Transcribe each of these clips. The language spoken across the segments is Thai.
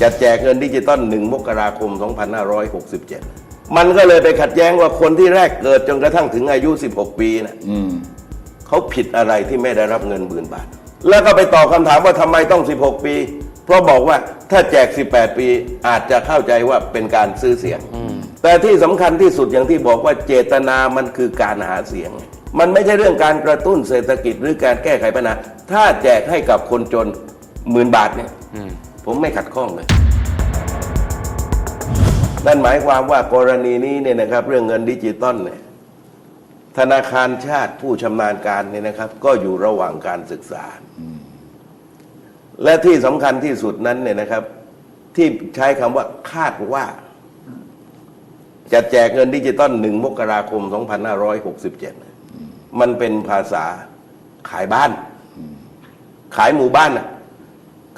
จะแจกเงินดิจิตอล1มกราคม 2567 มันก็เลยไปขัดแย้งว่าคนที่แรกเกิดจนกระทั่งถึงอายุ 16 ปีนะอืมเขาผิดอะไรที่ไม่ได้รับเงินหมื่นบาท แล้วก็ไปตอบคำถามว่าทำไมต้อง 16 ปี เพราะบอกว่าถ้าแจก 18 ปีอาจจะเข้าใจว่าเป็นการซื้อเสียง แต่ที่สำคัญที่สุดอย่างที่บอกว่าเจตนามันคือการหาเสียง มันไม่ใช่เรื่องการกระตุ้นเศรษฐกิจหรือการแก้ไขปัญหาถ้าแจกให้กับคนจนหมื่นบาทเนี่ย ผมไม่ขัดข้องเลยนั่นหมายความว่ากรณีนี้เนี่ยนะครับ เรื่องเงินดิจิตอลเนี่ยธนาคารชาติผู้ชำนาญการเนี่ยนะครับ ก็อยู่ระหว่างการศึกษา และที่สำคัญที่สุดนั้นเนี่ยนะครับ ที่ใช้คำว่าคาดว่า จะแจกเงินดิจิตอลหนึ่งมกราคม 2567 มันเป็นภาษาขายบ้าน ขายหมู่บ้านน่ะ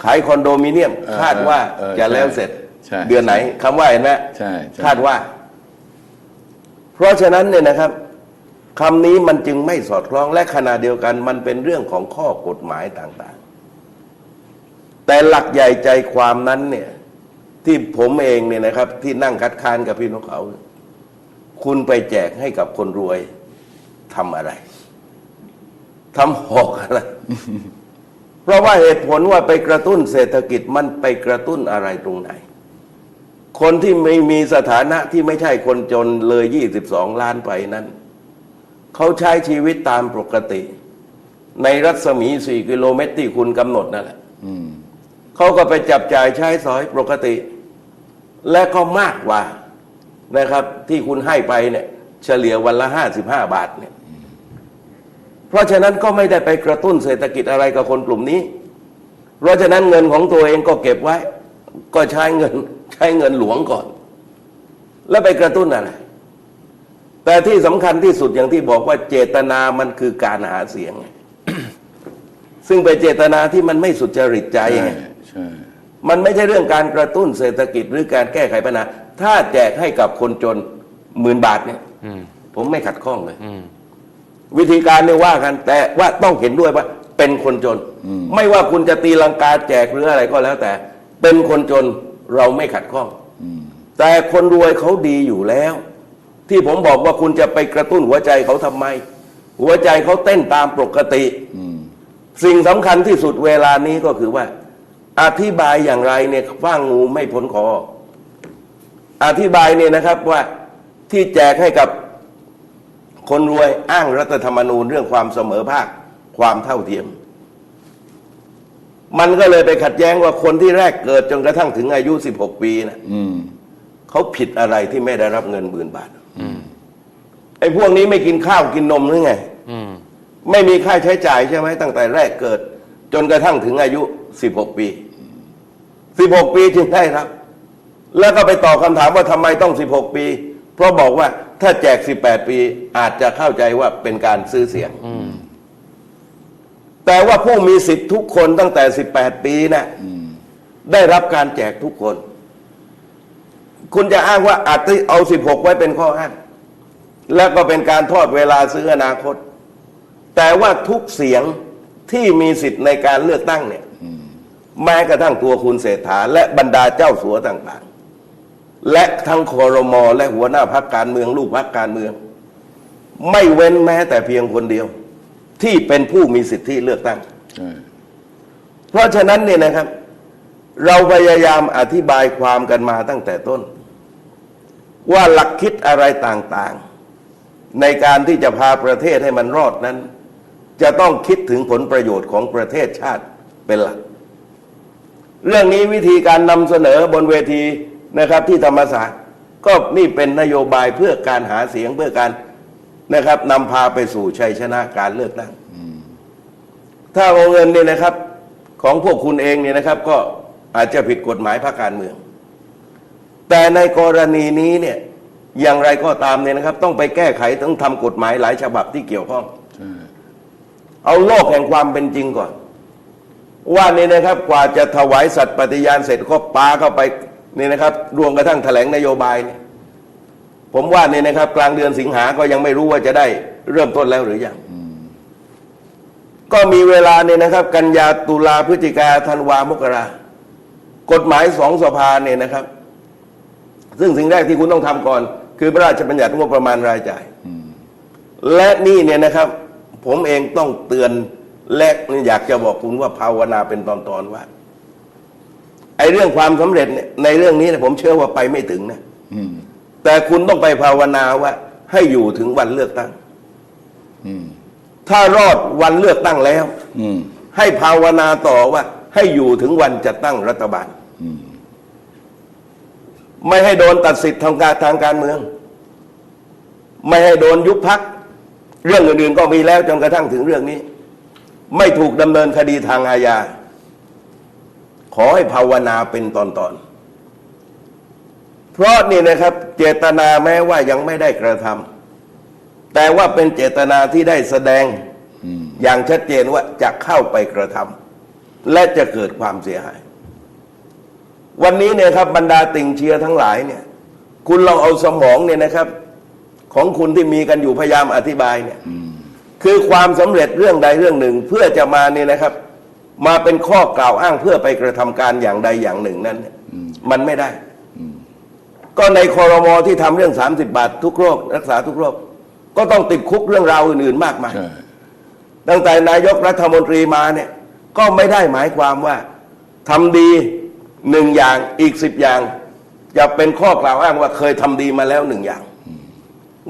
ขายคอนโดมิเนียม เออคาดว่าเออจะใช่แล้วเสร็จ ใช่เดือนไหนคำว่าเห็นไหมใช่ใช่ คาดว่า เพราะฉะนั้นเนี่ยนะครับคำนี้มันจึงไม่สอดคล้องและขณะเดียวกัน มันเป็นเรื่องของข้อกฎหมายต่างๆ แต่หลักใหญ่ใจความนั้นเนี่ย ที่ผมเองเนี่ยนะครับ ที่นั่งคัดค้านกับพี่นกเขา คุณไปแจกให้กับคนรวยทำอะไรทำหอกอะไร เพราะว่าเหตุผลว่าไปกระตุ้นเศรษฐกิจมันไปกระตุ้นอะไรตรงไหน คนที่ไม่มีสถานะที่ไม่ใช่คนจนเลย 22 ล้านไปนั้น เขาใช้ชีวิตตามปกติ ในรัศมี 4 กิโลเมตรที่คุณกำหนดนั่นแหละอืมเขาก็ไปจับจ่ายใช้สอยปกติ และก็มากกว่านะครับ ที่คุณให้ไปเนี่ย เฉลี่ยวันละ 55 บาทเนี่ย เพราะฉะนั้นก็ไม่ได้ไปกระตุ้นเศรษฐกิจอะไรกับคนกลุ่มนี้ เพราะฉะนั้นเงินของตัวเองก็เก็บไว้ ก็ใช้เงินใช้เงินหลวงก่อน แล้วไปกระตุ้นอะไร แต่ที่สำคัญที่สุดอย่างที่บอกว่าเจตนามันคือการหาเสียง ซึ่งเป็นเจตนาที่มันไม่สุจริตใจใช่ไงใช่มันไม่ใช่เรื่องการกระตุ้นเศรษฐกิจหรือการแก้ไขปัญหา ถ้าแจกให้กับคนจนหมื่นบาทเนี่ยอืมผมไม่ขัดข้องเลยอืม วิธีการเนี่ยว่ากัน แต่ว่าต้องเห็นด้วยว่าเป็นคนจน ไม่ว่าคุณจะตีลังกาแจกหรืออะไรก็แล้วแต่ เป็นคนจนเราไม่ขัดข้องแต่คนรวยเขาดีอยู่แล้ว ที่ผมบอกว่าคุณจะไปกระตุ้นหัวใจเขาทำไม หัวใจเขาเต้นตามปกติสิ่งสำคัญที่สุดเวลานี้ก็คือว่า อธิบายอย่างไรเนี่ยฟ้างงูไม่พ้นคออธิบายเนี่ยนะครับว่าที่แจกให้กับ คนรวยอ้างรัฐธรรมนูญเรื่องความเสมอภาคความเท่าเทียม มันก็เลยไปขัดแย้งว่าคนที่แรกเกิดจนกระทั่งถึงอายุ 16 ปีนะอืมเขาผิดอะไรที่ไม่ได้รับเงินหมื่นบาทไอ้พวกนี้ไม่กินข้าวกินนมหรือไงอืมไม่มีค่าใช้จ่ายใช่ไหมตั้งแต่แรกเกิด จนกระทั่งถึงอายุ 16 ปี 16 ปีจึงได้รับ แล้วก็ไปตอบคำถามว่าทำไมต้อง 16 ปี เพราะบอกว่า ถ้าแจก 18 ปีอาจจะเข้าใจว่าเป็นการซื้อเสียง แต่ว่าผู้มีสิทธิ์ทุกคนตั้งแต่ 18 ปีนะ่ะได้รับการแจกทุกคน คุณจะอ้างว่าอาจจะเอา 16 ไว้เป็นข้ออ้าง แล้วก็เป็นการทอดเวลาซื้ออนาคต แต่ว่าทุกเสียงที่มีสิทธิ์ในการเลือกตั้งเนี่ย แม้กระทั่งตัวคุณเศรษฐาและบรรดาเจ้าสัวต่างๆ และทั้งคอรมอและหัวหน้าพักการเมือง ลูกพักการเมือง ไม่เว้นแม้แต่เพียงคนเดียว ที่เป็นผู้มีสิทธิเลือกตั้งใช่เพราะฉะนั้นเนี่ยนะครับ เราพยายามอธิบายความกันมาตั้งแต่ต้น ว่าหลักคิดอะไรต่างๆ ในการที่จะพาประเทศให้มันรอดนั้น จะต้องคิดถึงผลประโยชน์ของประเทศชาติเป็นหลัก เรื่องนี้วิธีการนำเสนอบนเวที นะครับที่ธรรมศาสตร์ก็นี่เป็นนโยบายเพื่อการหาเสียงเพื่อการนะครับนำพาไปสู่ชัยชนะการเลือกตั้งถ้าเอาเงินเนี่ยนะครับ ของพวกคุณเองเนี่ยนะครับ ก็อาจจะผิดกฎหมายพรรคการเมือง แต่ในกรณีนี้เนี่ยอย่างไรก็ตามเนี่ยนะครับ ต้องไปแก้ไขต้องทำกฎหมายหลายฉบับที่เกี่ยวข้องใช่เอาโลกแห่งความเป็นจริงก่อน ว่านี่นะครับ กว่าจะถวายสัตย์ปฏิญาณเสร็จก็ปาเข้าไป นี่นะครับรวมกระทั่งแถลงนโยบายเนี่ยผมว่านี่นะครับ กลางเดือนสิงหาก็ยังไม่รู้ว่าจะได้เริ่มต้นแล้วหรือยังก็มีเวลาเนี่ยนะครับ กันยาตุลาพฤศจิกาธันวามกรากฎหมายสองสภาเนี่ยนะครับ ซึ่งสิ่งแรกที่คุณต้องทำก่อน คือพระราชบัญญัติงบประมาณรายจ่ายและนี่เนี่ยนะครับ ผมเองต้องเตือนและอยากจะบอกคุณว่าภาวนาเป็นตอนๆว่า ไอ้เรื่องความสำเร็จเนี่ยในเรื่องนี้เนยผมเชื่อว่าไปไม่ถึงนะอืมแต่คุณต้องไปภาวนาว่า ให้อยู่ถึงวันเลือกตั้งอืมถ้ารอดวันเลือกตั้งแล้วอืมให้ภาวนาต่อว่า ให้อยู่ถึงวันจัดตั้งรัฐบาลอืมไม่ให้โดนตัดสิทธิ์ทางการทางการเมือง ไม่ให้โดนยุบพัก เรื่องอื่นๆก็มีแล้วจนกระทั่งถึงเรื่องนี้ ไม่ถูกดำเนินคดีทางอาญา ขอให้ภาวนาเป็นตอนๆเพราะนี่นะครับ เจตนาแม้ว่ายังไม่ได้กระทำแต่ว่าเป็นเจตนาที่ได้แสดงอืมอย่างชัดเจนว่าจะเข้าไปกระทำและจะเกิดความเสียหาย วันนี้เนี่ยครับบรรดาติ่งเชียร์ทั้งหลายเนี่ย คุณลองเอาสมองเนี่ยนะครับ ของคุณที่มีกันอยู่พยายามอธิบายเนี่ยคือความสำเร็จเรื่องใดเรื่องหนึ่ง เพื่อจะมาเนี่ยนะครับ มาเป็นข้อกล่าวอ้างเพื่อไปกระทำการอย่างใดอย่างหนึ่งนั้น มันไม่ได้ ก็ในคอรมอที่ทำเรื่อง 30 บาททุกโรค รักษาทุกโรค ก็ต้องติดคุกเรื่องราวอื่นๆมากมายตั้งแต่นายกรัฐมนตรีมาเนี่ย ก็ไม่ได้หมายความว่าทำดีหนึ่งอย่างอีกสิบอย่าง จะเป็นข้อกล่าวอ้างว่าเคยทำดีมาแล้วหนึ่งอย่าง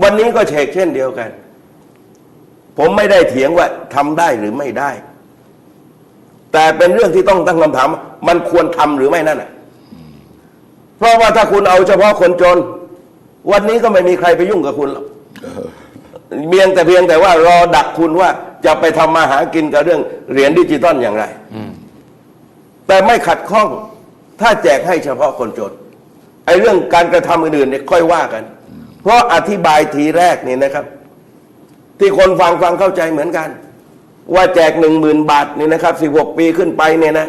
วันนี้ก็เชกเช่นเดียวกัน ผมไม่ได้เถียงว่าทำได้หรือไม่ได้ แต่เป็นเรื่องที่ต้องตั้งคำถาม มันควรทำหรือไม่นั่นน่ะเพราะว่าถ้าคุณเอาเฉพาะคนจน วันนี้ก็ไม่มีใครไปยุ่งกับคุณหรอกเพียงแต่เพียงแต่ว่ารอดักคุณว่าจะไปทำมาหากินกับเรื่องเหรียญดิจิตอลอย่างไรแต่ไม่ขัดข้อง ถ้าแจกให้เฉพาะคนจนไอ้เรื่องการกระทำอื่นๆเนี่ยค่อยว่ากัน เพราะอธิบายทีแรกนี่นะครับ ที่คนฟังฟังเข้าใจเหมือนกัน ว่าแจกหนึ่งหมื่นบาทนี่นะครับสิบหกปีขึ้นไปเนี่ยนะ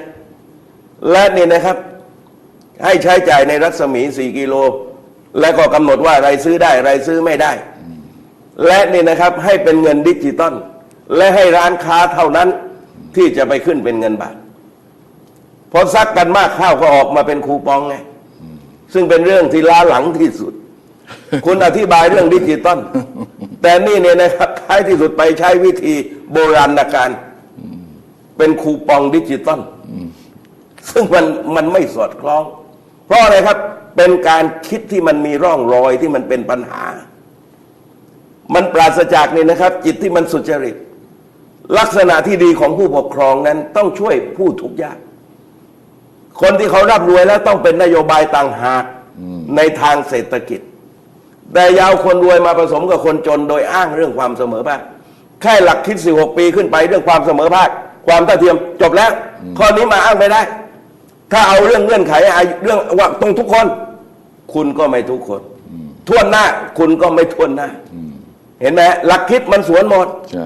และนี่นะครับ ให้ใช้จ่ายในรัศมีสี่กิโล และก็กำหนดว่าอะไรซื้อได้อะไรซื้อไม่ได้ และนี่นะครับให้เป็นเงินดิจิตอลและให้ร้านค้าเท่านั้นที่จะไปขึ้นเป็นเงินบาทพอซักกันมากข้าวก็ออกมาเป็นคูปองไงซึ่งเป็นเรื่องที่ล้าหลังที่สุด คุณอธิบายเรื่องดิจิตอล แต่นี่เนี่ยนะครับท้ายที่สุดไปใช้วิธีโบราณการเป็นคูปองดิจิตอลซึ่งมันมันไม่สอดคล้อง เพราะอะไรครับ เป็นการคิดที่มันมีร่องรอยที่มันเป็นปัญหา มันปราศจากนี่นะครับ จิตที่มันสุจริต ลักษณะที่ดีของผู้ปกครองนั้น ต้องช่วยผู้ทุกข์ยาก คนที่เขาร่ำรวยแล้วต้องเป็นนโยบายต่างหากในทางเศรษฐกิจ แต่อยาวคนรวยมาผสมกับคนจนโดยอ้างเรื่องความเสมอภาคแค่หลักคิด 16 ปีขึ้นไปเรื่องความเสมอภาค ความเท่าเทียมจบแล้ว ข้อนี้มาอ้างไม่ได้ ถ้าเอาเรื่องเงื่อนไขอายุเรื่องว่าต้องทุกคน คุณก็ไม่ทุกคนท่วนหน้า คุณก็ไม่ท่วนหน้า เห็นไหมหลักคิดมันสวนหมดใช่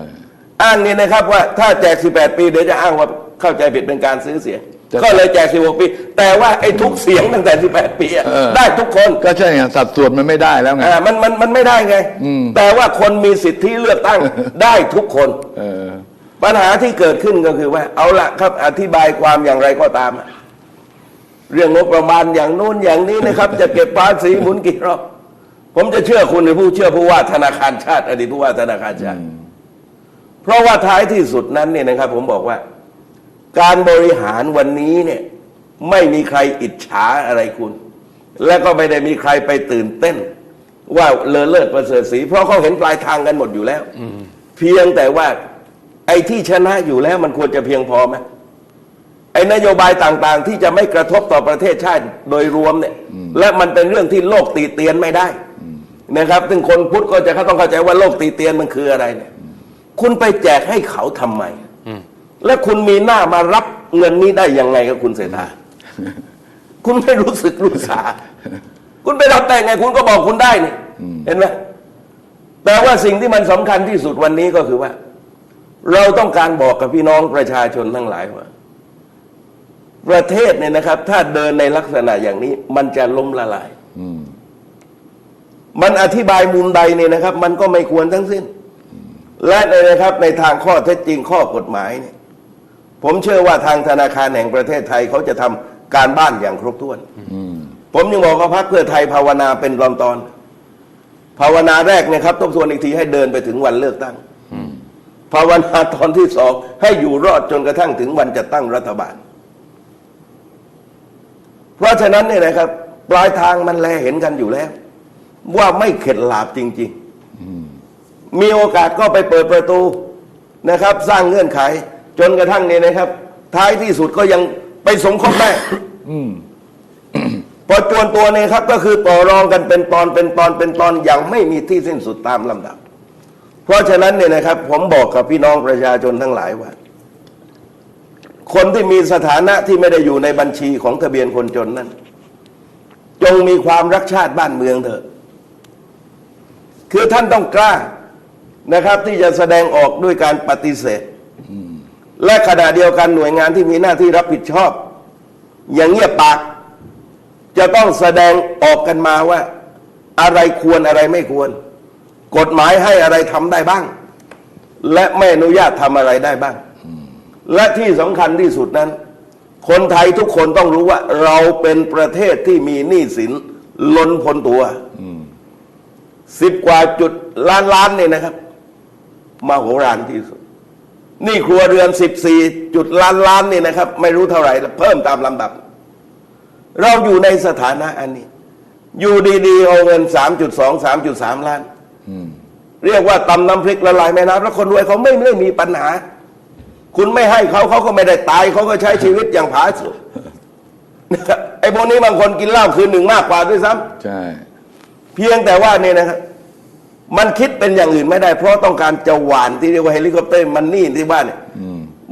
อ้างนี่นะครับว่าถ้าแจก 18 ปีเดี๋ยวจะอ้างว่าเข้าใจผิดเป็นการซื้อเสียงจะ ก็เลยแจก 16 ปี แต่ว่าไอ้ทุกเสียงตั้งแต่ 18 ปีอะเออ ได้ทุกคนก็ใช่ไงสัดส่วนมันไม่ได้แล้วไง อ่ามันมันมันไม่ได้ไง อืม แต่ว่าคนมีสิทธิเลือกตั้ง ได้ทุกคน เออ ปัญหาที่เกิดขึ้นก็คือว่า เอาละครับอธิบายความอย่างไรก็ตามอะเรื่องงบประมาณอย่างโน้นอย่างนี้นะครับ จะเก็บภาษีหมุนกี่รอบผมจะเชื่อคุณหรือผู้เชื่อผู้ว่าธนาคารชาติอดีตผู้ว่าธนาคารชาติ เพราะว่าท้ายที่สุดนั้นเนี่ยนะครับ ผมบอกว่า การบริหารวันนี้เนี่ยไม่มีใครอิจฉาอะไรคุณ และก็ไม่ได้มีใครไปตื่นเต้น ว่าเลอเลิศประเสริฐศรีเพราะเขาเห็นปลายทางกันหมดอยู่แล้วเพียงแต่ว่า ไอ้ที่ชนะอยู่แล้วมันควรจะเพียงพอไหมไอ้นโยบายต่างๆ ที่จะไม่กระทบต่อประเทศชาติโดยรวมเนี่ย และมันเป็นเรื่องที่โลกตีเตียนไม่ได้นะครับซึ่งคนพุทธก็จะเขาต้องเข้าใจว่าโลกตีเตียนมันคืออะไรเนี่ย คุณไปแจกให้เขาทำไม และคุณมีหน้ามารับเงินนี้ได้ยังไงกับคุณเศรษฐาคุณไม่รู้สึกรู้สา คุณไปรับได้ไงคุณก็บอกคุณได้นี่เห็นไหมแต่ว่าสิ่งที่มันสำคัญที่สุดวันนี้ก็คือว่า เราต้องการบอกกับพี่น้องประชาชนทั้งหลายว่า ประเทศเนี่ยนะครับ ถ้าเดินในลักษณะอย่างนี้ มันจะล้มละลายอืมมันอธิบายมุมใดเนี่ยนะครับ มันก็ไม่ควรทั้งสิ้น และในนะครับ ในทางข้อเท็จจริงข้อกฎหมายเนี่ย ผมเชื่อว่าทางธนาคารแห่งประเทศไทยเขาจะทำการบ้านอย่างครบถ้วนอืมผมยังบอกว่าพักเพื่อไทยภาวนาเป็นตอนตอนๆภาวนาแรกเนะครับทบทวนอีกทีให้เดินไปถึงวันเลือกตั้งภาวนาตอนที่สองให้อยู่รอดจนกระทั่งถึงวันจะตั้งรัฐบาล เพราะฉะนั้นเนี่ยนะครับ ปลายทางมันแลเห็นกันอยู่แล้ว ว่าไม่เข็ดหลาบจริง ๆ มีโอกาสก็ไปเปิดประตูนะครับ สร้างเงื่อนไข จนกระทั่งเนี่ยนะครับ ท้ายที่สุดก็ยังไปสมคบได้พอจวนตัวเนี่ยครับ ก็คือต่อรองกันเป็นตอนเป็นตอนเป็นตอนอย่างไม่มีที่สิ้นสุดตามลำดับ เพราะฉะนั้นเนี่ยนะครับ ผมบอกกับพี่น้องประชาชนทั้งหลายว่าคนที่มีสถานะที่ไม่ได้อยู่ในบัญชีของทะเบียนคนจนนั้น จงมีความรักชาติบ้านเมืองเถอะ คือท่านต้องกล้านะครับ ที่จะแสดงออกด้วยการปฏิเสธ และขณะเดียวกันหน่วยงานที่มีหน้าที่รับผิดชอบ อย่างเงียบปาก จะต้องแสดงออกกันมาว่า อะไรควรอะไรไม่ควร กฎหมายให้อะไรทำได้บ้าง และไม่อนุญาตทำอะไรได้บ้าง และที่สำคัญที่สุดนั้น คนไทยทุกคนต้องรู้ว่า เราเป็นประเทศที่มีหนี้สินล้นพ้นตัวสิบกว่าจุดล้านล้านเนี่ยนะครับมาโหฬารที่สุด นี่ครัวเรือนสิบสี่จุดล้านล้านนี่นะครับ ไม่รู้เท่าไหร่แล้วเพิ่มตามลำดับ เราอยู่ในสถานะอันนี้ อยู่ดีๆ เอาเงินสามจุดสองสามจุดสามล้านเรียกว่าตำน้ำพริกละลายแม่น้ำแล้วคนรวยเขาไม่ไม่มีปัญหา คุณไม่ให้เขาเขาก็ไม่ได้ตายเขาก็ใช้ชีวิตอย่างผาสุกนะครับไอ้พวกนี้บางคนกินเหล้าคืนหนึ่งมากกว่าด้วยซ้ำใช่ เพียงแต่ว่าเนี่ยนะครับ มันคิดเป็นอย่างอื่นไม่ได้ เพราะต้องการจะหวานที่เรียกว่าเฮลิคอปเตอร์มันนี่ที่ว่าเนี่ย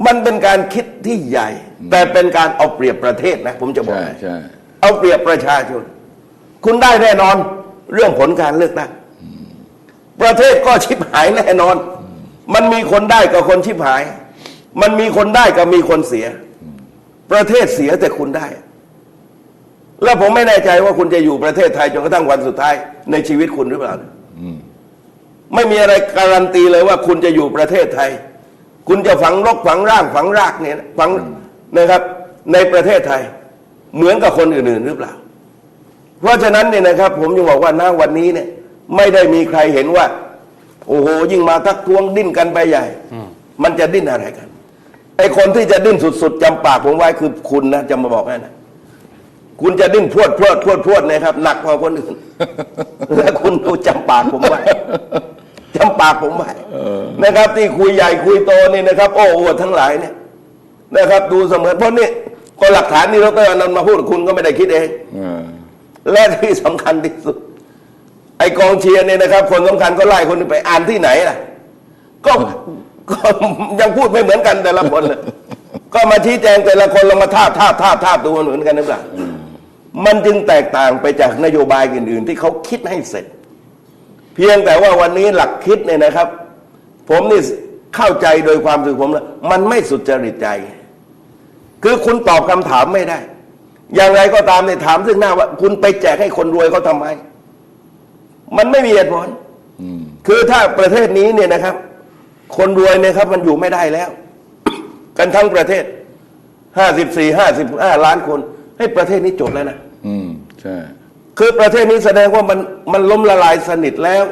มันเป็นการคิดที่ใหญ่ แต่เป็นการเอาเปรียบประเทศนะ ผมจะบอกใช่ให้ใช่เอาเปรียบประชาชน คุณได้แน่นอนเรื่องผลการเลือกตั้งประเทศก็ชิบหายแน่นอน มันมีคนได้กับคนชิบหาย มันมีคนได้กับมีคนเสีย ประเทศเสียแต่คุณได้ แล้วผมไม่แน่ใจว่าคุณจะอยู่ประเทศไทยจนกระทั่งวันสุดท้ายในชีวิตคุณหรือเปล่า ไม่มีอะไรการันตีเลยว่าคุณจะอยู่ประเทศไทย คุณจะฝังรกฝังร่างฝังรากเนี่ยฝังนะครับ ในประเทศไทย เหมือนกับคนอื่นๆหรือเปล่า เพราะฉะนั้นเนี่ยนะครับ ผมยังบอกว่าณวันนี้เนี่ย ไม่ได้มีใครเห็นว่า โอ้โหยิ่งมาทักท้วงดิ้นกันไปใหญ่มันจะดิ้นอะไรกันไอคนที่จะดิ้นสุดๆจำปากผมไว้คือคุณนะจะมาบอกให้นะคุณจะดิ้นพรวดพรวดพรวดพรวดนะครับ หนักกว่าคนอื่น และคุณดูจำปากผมไว้ จำปากผมไว้นะครับ ที่คุยใหญ่คุยโตนี่นะครับ โอ้โหทั้งหลายเนี่ยนะครับ ดูเสมือนเพราะนี่ก็หลักฐานนี่เราก็นำมาพูดคุณก็ไม่ได้คิดเองเออและที่สำคัญที่สุด ไอกองเชียร์เนี่ยนะครับ คนสำคัญก็ไล่คนหนึงไปอ่านที่ไหนล่ะ ก็ก็ยังพูดไม่เหมือนกันแต่ละคนเลยก็มาชี้แจงแต่ละคนลงมาทาบทาบทาบทาบดูเหมือนกันหรือเปล่ามันจึงแตกต่างไปจากนโยบายอื่น ๆ ที่เขาคิดให้เสร็จ เพียงแต่ว่าวันนี้หลักคิดเนี่ยนะครับ ผมนี่เข้าใจโดยความสึกผมแล้วมันไม่สุจริตใจ คือคุณตอบคำถามไม่ได้ อย่างไรก็ตามเนี่ยถามซึ่งหน้าว่า คุณไปแจกให้คนรวยเขาทำไม มันไม่มีเหตุผลคือถ้าประเทศนี้เนี่ยนะครับ คนรวยเนี่ยครับ มันอยู่ไม่ได้แล้ว กันทั้งประเทศห้าสิบสี่ห้าสิบห้าล้านคนให้ประเทศนี้จบแล้วนะอืมใช่ คือประเทศนี้แสดงว่ามันมันล้มละลายสนิทแล้ว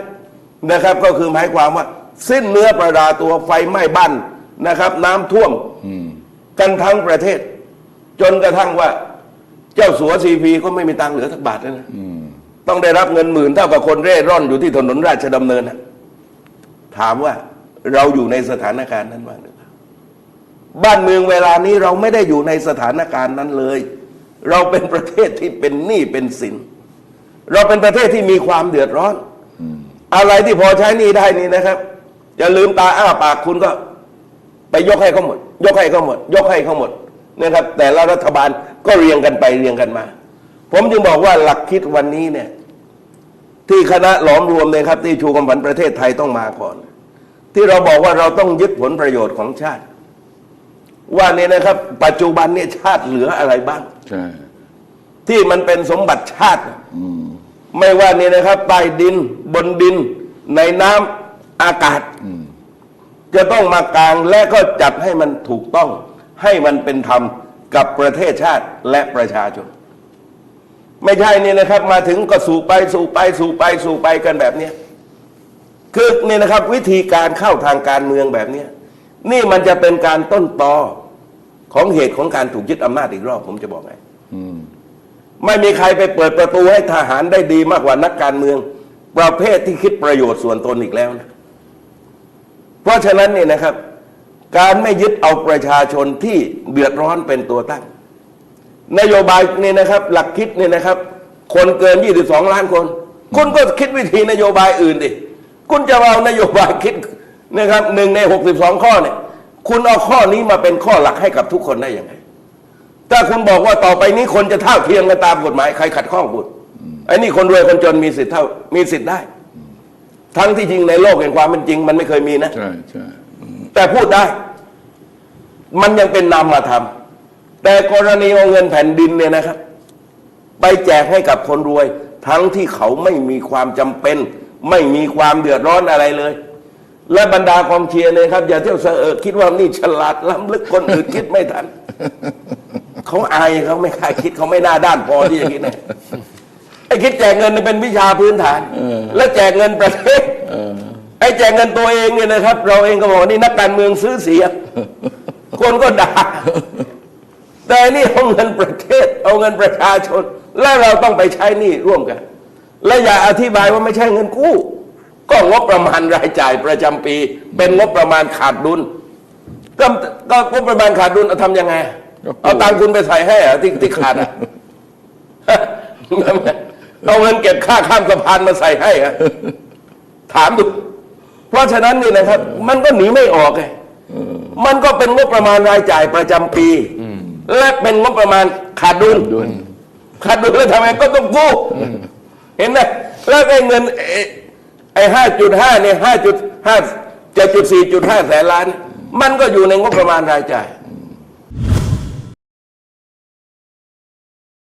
นะครับ ก็คือหมายความว่า สิ้นเนื้อประดาตัวไฟไหม้บ้านนะครับ น้ำท่วมกันทั้งประเทศ จนกระทั่งว่า เจ้าสัวซีพีก็ไม่มีตังค์เหลือสักบาทแล้วนะต้องได้รับเงินหมื่นเท่ากับคนเร่ร่อนอยู่ที่ถนนราชดำเนินนะถามว่าเราอยู่ในสถานการณ์นั้นบ้างหรือเปล่าบ้านเมืองเวลานี้เราไม่ได้อยู่ในสถานการณ์นั้นเลย เราเป็นประเทศที่เป็นหนี้เป็นสิน เราเป็นประเทศที่มีความเดือดร้อน อะไรที่พอใช้หนี้ได้นี่นะครับ อย่าลืมตาอ้าปากคุณก็ ไปยกให้เขาหมด ยกให้เขาหมด ยกให้เขาหมดนะครับ แต่ละรัฐบาลก็เรียงกันไปเรียงกันมา ผมจึงบอกว่าหลักคิดวันนี้เนี่ย ที่คณะหลอมรวมเนี่ยครับ ที่ชูกำผันประเทศไทยต้องมาก่อน ที่เราบอกว่าเราต้องยึดผลประโยชน์ของชาติ ว่าเนี่ยนะครับ ปัจจุบันเนี่ยชาติเหลืออะไรบ้างใช่ที่มันเป็นสมบัติชาติ ไม่ว่านี่นะครับ ใต้ดินบนดิน ในน้ำอากาศ จะต้องมากลางและก็จัดให้มันถูกต้อง ให้มันเป็นธรรมกับประเทศชาติและประชาชน ไม่ใช่นี่นะครับ มาถึงก็สู่ไปสู่ไปสู่ไปสู่ไปกันแบบเนี้ยคือนี่นะครับ วิธีการเข้าทางการเมืองแบบเนี้ยนี่มันจะเป็นการต้นตอของเหตุของการถูกยึดอำนาจอีกรอบ ผมจะบอกไงอืม ไม่มีใครไปเปิดประตูให้ทหารได้ดีมากกว่านักการเมือง ประเภทที่คิดประโยชน์ส่วนตนอีกแล้วนะเพราะฉะนั้นเนี่ยนะครับ การไม่ยึดเอาประชาชนที่เดือดร้อนเป็นตัวตั้ง นโยบายเนี่ยนะครับ หลักคิดเนี่ยนะครับ คนเกิน 22 ล้านคน คุณก็คิดวิธีนโยบายอื่นดิคุณจะเอานโยบายคิดนะครับหนึ่งใน 62 ข้อเนี่ยคุณเอาข้อนี้มาเป็นข้อหลักให้กับทุกคนได้ยังไง ถ้าคุณบอกว่าต่อไปนี้คนจะเท่าเทียมกันตามกฎหมายใครขัดข้องคุณไอ้นี่คนรวยคนจนมีสิทธิ์เท่ามีสิทธิ์ได้ ทั้งที่จริงในโลกแห่งความเป็นจริง มันไม่เคยมีนะใช่ใช่แต่พูดได้ มันยังเป็นนามธรรมแต่กรณีเอาเงินแผ่นดินเนี่ยนะครับ ไปแจกให้กับคนรวย ทั้งที่เขาไม่มีความจำเป็น ไม่มีความเดือดร้อนอะไรเลย และบรรดากองเชียร์เนี่ยครับ อย่าเที่ยวเสอเออคิดว่านี่ฉลาดล้ำลึกคนอื่นคิดไม่ทัน เขาอายเขาไม่คายคิดเขาไม่น่าด้านพอที่จะคิดนะไอ้คิดแจกเงินเนี่ยเป็นวิชาพื้นฐาน และแจกเงินประเทศเออไอ้แจกเงินตัวเองเนี่ยนะครับ เราเองก็บอกว่านี่นักการเมืองซื้อเสียงคนก็ด่าแต่นี่เอาเงินประเทศ เอาเงินประชาชน และเราต้องไปใช้หนี่ร่วมกัน และอย่าอธิบายว่าไม่ใช่เงินกู้ ก็งบประมาณรายจ่ายประจำปี เป็นงบประมาณขาดดุลก็ก็งบประมาณขาดดุลเอาทำยังไง เอาตังค์คุณไปใส่ให้เหรอที่ที่ขาดอะเอาเงินเก็บค่าข้ามสะพานมาใส่ให้เหรอถามดู เพราะฉะนั้นนี่นะครับ มันก็หนีไม่ออกไงมันก็เป็นงบประมาณรายจ่ายประจำปีและเป็นงบประมาณขาดดุลดุลขาดดุลแล้วทำไมก็ต้องกู้เห็นไหมแล้วไอ้เงินไอ้ไอ้ห้าจุดห้าเนี่ยห้าจุดห้าเจ็ดจุดสี่จุดห้าแสนล้าน มันก็อยู่ในงบประมาณรายจ่าย